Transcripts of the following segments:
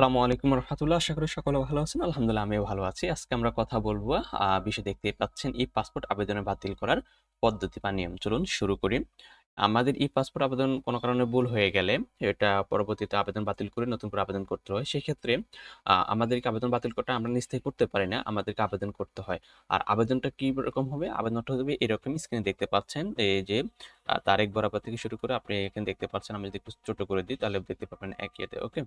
আসসালামু আলাইকুম রহমতুল্লাহ। আশা করি সকলে ভালো আছেন। আলহামদুলিল্লাহ, আমিও ভালো আছি। আজকে আমরা কথা বলব বিষয় দেখতেই পাচ্ছেন ই পাসপোর্ট আবেদনে বাতিল করার পদ্ধতি বা নিয়ম। চলুন শুরু করি। আমাদের ই পাসপোর্ট আবেদন কোনো কারণে ভুল হয়ে গেলে এটা পরবর্তীতে আবেদন বাতিল করে নতুন করে আবেদন করতে হয়। সেক্ষেত্রে আমাদেরকে আবেদন বাতিল করতে আমরা থেকে করতে পারি না, আমাদেরকে আবেদন করতে হয়। আর আবেদনটা কি রকম হবে? আবেদনটা হবে এরকম স্ক্রিনে দেখতে পাচ্ছেন, এই যে তারিখ বরাবর থেকে শুরু করে আপনি এখানে দেখতে পাচ্ছেন। আমি যদি একটু ছোট করে দিই, তাহলে দেখতে পাবেন একই ওকে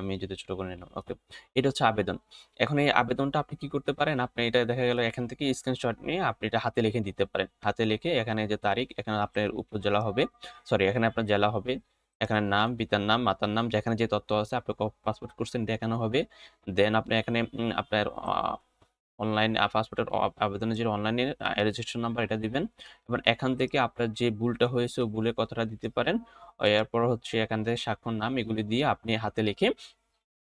আমি যদি ছোট করে নিলাম ওকে এটা হচ্ছে আবেদন। এখন এই আবেদনটা আপনি কি করতে পারেন? আপনি এটা দেখা গেল এখান থেকে স্ক্রিনশট নিয়ে আপনি এটা হাতে লিখে দিতে পারেন। হাতে লিখে এখানে যে তারিখ, এখানে আপনার উপজেলা হবে সরি এখানে আপনার জেলা হবে, এখানে নাম, পিতার নাম, মাতার নাম, যেখানে যে তথ্য আছে, আপনি পাসপোর্ট করছেন দেখানো হবে। দেন আপনি এখানে আপনার অনলাইন পাসপোর্টের আবেদনের যে অনলাইনে রেজিস্ট্রেশন নাম্বার এটা দিবেন। এবার এখান থেকে আপনার যে ভুলটা হয়েছে ভুলের কথাটা দিতে পারেন। এরপর হচ্ছে এখান থেকে স্বাক্ষর নাম এগুলি দিয়ে আপনি হাতে লিখে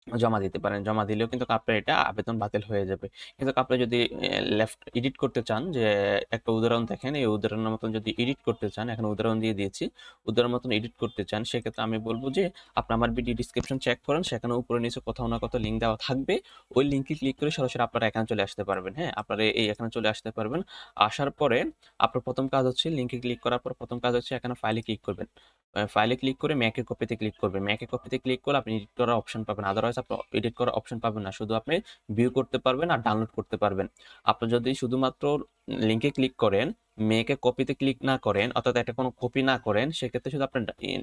জমা দিতে পারেন। জমা দিলেও কিন্তু আপনার এটা আবেদন বাতিল হয়ে যাবে। কিন্তু আপনি যদি লেফট এডিট করতে চান, যে একটা উদাহরণ দেখেন, এই উদাহরণের মতন যদি এডিট করতে চান, এখন উদাহরণ দিয়ে দিয়েছি উদাহরণ মতন এডিট করতে চান, সেক্ষেত্রে আমি বলব যে, আপনি আমার ভিডিও ডিসক্রিপশন চেক করেন, সেখানে উপরে নিচে কোথাও না কোথাও লিঙ্ক দেওয়া থাকবে। ওই লিঙ্কে ক্লিক করে সরাসরি আপনারা এখানে চলে আসতে পারবেন হ্যাঁ? আপনারা এই এখানে চলে আসতে পারবেন। আসার পরে, আপনার প্রথম কাজ হচ্ছে লিঙ্কে ক্লিক করার পর প্রথম কাজ হচ্ছে এখানে ফাইলে ক্লিক করবেন। ফাইলে ক্লিক করে ম্যাকে কপিতে ক্লিক করবেন ম্যাকে কপিতে ক্লিক করলে আপনি এডিট করার অপশন পাবেন। আদারওয়াইজ আপনি এডিট করার অপশন পাবেন না। শুধু আপনি ভিউ করতে পারবেন আর ডাউনলোড করতে পারবেন। আপনি যদি শুধুমাত্র লিঙ্কে ক্লিক করেন মেয়েকে কপিতে ক্লিক না করেন, অর্থাৎ একটা কোনো কপি না করেন, সেক্ষেত্রে শুধু আপনি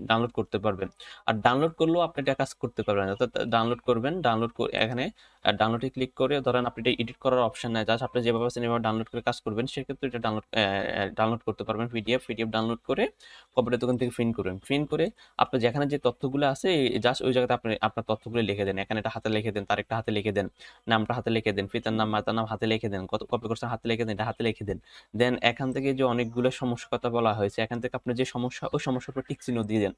ডাউনলোড করতে পারবেন। আর ডাউনলোড করলেও আপনি এটা কাজ করতে পারবেন অর্থাৎ ডাউনলোড করবেন ডাউনলোড এখানে ডাউনলোডে ক্লিক করে ধরেন আপনি এটা এডিট করার অপশন নাই। জাস্ট আপনি যেভাবে আছেন এভাবে ডাউনলোড করে কাজ করবেন, সেক্ষেত্রে এটা ডাউনলোড ডাউনলোড করতে পারবেন পিডিএফ পিডিএফ ডাউনলোড করে কম্পিউটার দোকান থেকে প্রিন্ট করবেন প্রিন্ট করে আপনি যেখানে যে তথ্যগুলো আছে জাস্ট ওই জায়গাতে আপনি, আপনার তথ্যগুলো লিখে দেন। এখানে এটা হাতে লিখে দেন, তার একটা হাতে লিখে দেন, নামটা হাতে লিখে দেন, পিতার নাম, মাতার নাম হাতে লিখে দেন, কত, কপি করছেন হাতে লিখে দেন, এটা হাতে লিখে দেন। দেন এখান থেকে যে অনেকগুলো সমস্যা কথা বলা হয়েছে, এখান থেকে আপনি যে সমস্যা, ওই সমস্যার উপর টিক চিহ্ন দিয়ে দেন।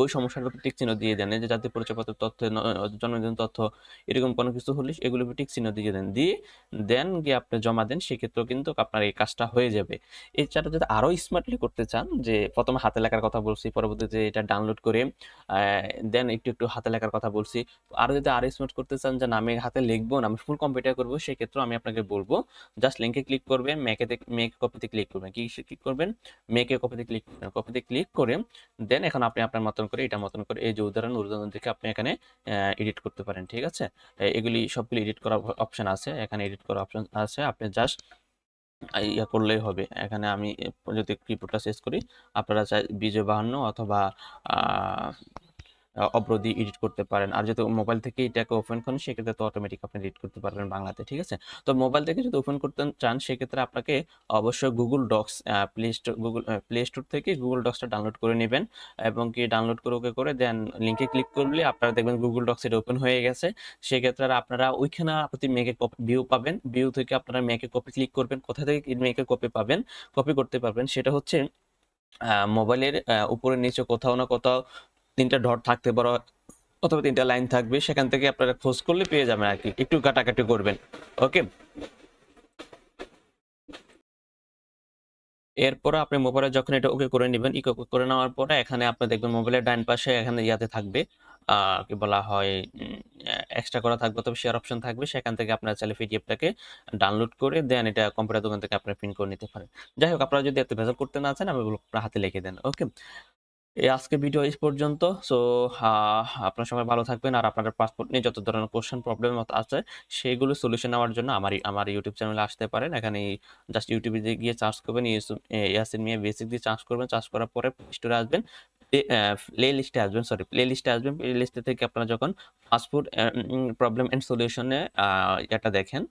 ওই সমস্যার উপর টিক চিহ্ন দিয়ে দেন। যে জাতীয় পরিচয়পত্রের তথ্য জন্মদিন তথ্য, এরকম কোনো কিছু হলে এগুলো টিক চিহ্ন দিয়ে দেন। দিয়ে দেন গিয়ে আপনি জমা দেন, সেক্ষেত্রেও কিন্তু আপনার এই কাজটা হয়ে যাবে। এছাড়া যদি আরও স্মার্টলি করতে চান, যে প্রথমে হাতে লেখার কথা বলছি, পরবর্তীতে এটা ডাউনলোড করে দেন একটু একটু হাতে লেখার কথা বলছি। আরও যদি আরও স্মার্ট করতে চান, যে আমি হাতে লিখব না, আমি ফুল কম্পিউটার করব সেক্ষেত্রে আমি আপনাকে বলব জাস্ট লিঙ্কে ক্লিক করবেন মেকেতে মেক কপিতে ক্লিক করবেন। কি ক্লিক করবেন? মেকে কপিতে ক্লিক করবেন। কপিতে ক্লিক করে, দেন এখন আপনি আপনার মতন করে, এটা মতন করে এই যে উদাহরণ উদাহরণ দেখে আপনি এখানে এডিট করতে পারেন, ঠিক আছে? এগুলি সবগুলি এডিট করার অপশান আছে, এখানে এডিট করার অপশান আছে। আপনি জাস্ট ইয়া করলেই হবে। এখানে আমি যদি কিবোর্ডটা শেষ করি, আপনারা চাই বিজয় বাহান্ন অথবা অব্রদি এডিট করতে পারেন। আর যদি মোবাইল থেকে এটাকে ওপেন করেন, সেক্ষেত্রে তো অটোমেটিক আপনি এডিট করতে পারবেন বাংলাতে, ঠিক আছে? তো মোবাইল থেকে যদি ওপেন করতে চান, সেক্ষেত্রে আপনাকে অবশ্যই Google Docs Play Store Google Play Store থেকে গুগল ডক্সটা ডাউনলোড করে নেবেন। এবং কি ডাউনলোড করে, ওকে করে দেন লিঙ্কে ক্লিক করলে আপনারা দেখবেন গুগল ডক্স এটা ওপেন হয়ে গেছে। সেক্ষেত্রে আপনারা ওইখানে প্রতি মেকে কপি ভিউ পাবেন। ভিউ থেকে আপনারা মেকে কপি ক্লিক করবেন। কোথা থেকে মেকে কপি পাবেন কপি করতে পারবেন। সেটা হচ্ছে মোবাইলের উপরে, নিচে কোথাও না কোথাও তিনটা ডট থাকতে পারে, অথবা তিনটা লাইন থাকবে, সেখান থেকে আপনারা খোঁজ করলে পেয়ে যাবেন আর কি। একটু কাটাকাটি করবেন, ওকে? এরপর আপনি মোবাইলে যখন এটা ওকে করে নেবেন ইকো করে নেওয়ার পরে এখানে আপনি দেখবেন মোবাইলের ডান পাশে এখানে ইয়াতে থাকবে কি বলা হয় এক্সট্রা করা থাকবে তবে শেয়ার অপশন থাকবে, সেখান থেকে আপনার চাইলে পিডিএফটাকে ডাউনলোড করে দেন, এটা কম্পিউটার দোকান থেকে আপনি প্রিন্ট করে নিতে পারেন। যাই হোক, আপনারা যদি এত ভেজাল করতে না চান, আমি হাতে লিখে দেন, ওকে? এই আজকে ভিডিও এই পর্যন্ত। সো আপনার সবাই ভালো থাকবেন আর আপনাদের পাসপোর্ট নিয়ে যত ধরনের কোশ্চেন প্রবলেম আছে, সেইগুলো সলিউশন নেওয়ার জন্য আমার আমার ইউটিউব চ্যানেলে আসতে পারেন। এখানে জাস্ট ইউটিউবে গিয়ে চার্জ করবেন ইয়াসিন মিয়া বেসিক দিয়ে চার্জ করবেন চার্জ করার পরে স্টোরে আসবেন। প্লে লিস্টে আসবেন সরি প্লে লিস্টে আসবেন। প্লে লিস্টে থেকে আপনারা যখন পাসপোর্ট প্রবলেম অ্যান্ড সলিউশনে এটা দেখেন।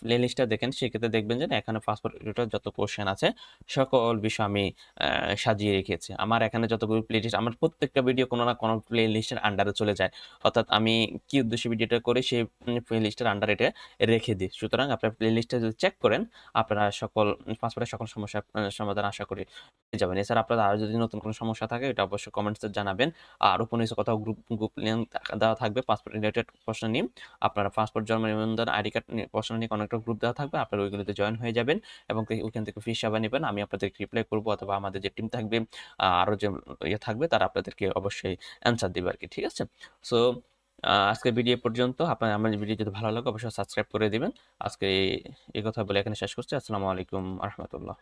প্লে লিস্টটা দেখেন, সেক্ষেত্রে দেখবেন যে এখানে পাসপোর্ট রিলেটেড যত কোশ্চেন আছে, সকল বিষয় আমি সাজিয়ে রেখেছি। আমার এখানে যতগুলো প্লে লিস্ট আমার প্রত্যেকটা ভিডিও কোনো না কোনো প্লে লিস্টের আন্ডারে চলে যায়। অর্থাৎ আমি কি উদ্দেশ্যে ভিডিওটা করে, সেই প্লে লিস্টের আন্ডারে এটা রেখে দিই। সুতরাং আপনার প্লে লিস্টটা যদি চেক করেন, আপনারা সকল পাসপোর্টের সকল সমস্যার সমাধান আশা করি যাবেন। এছাড়া আপনাদের আরও যদি নতুন কোনো সমস্যা থাকে, এটা অবশ্যই কমেন্টসে জানাবেন। আর উপনিষে কোথাও গ্রুপ গ্রুপ লিঙ্ক দেওয়া থাকবে পাসপোর্ট রিলেটেড প্রশ্ন নিয়ে। আপনারা পাসপোর্ট জন্ম নিবন্ধন, আইডি কার্ড প্রশ্ন নিয়ে কোনো একটা গ্রুপ দেওয়া থাকবে, আপনারা ওইগুলোতে জয়েন হয়ে যাবেন এবং ওইখান থেকে ফিস সেবা নেবেন। আমি আপনাদেরকে রিপ্লাই করব অথবা আমাদের যে টিম থাকবে আরও যে ইয়ে থাকবে, তারা আপনাদেরকে অবশ্যই অ্যান্সার দেবে আর কি ঠিক আছে? সো আজকে আজকের ভিডিও পর্যন্ত, আপনার, আমার ভিডিও যদি ভালো লাগে, অবশ্যই সাবস্ক্রাইব করে দেবেন। আজকে এই কথা বলে এখানে শেষ করছি। আসসালামু আলাইকুম রহমতুল্লাহ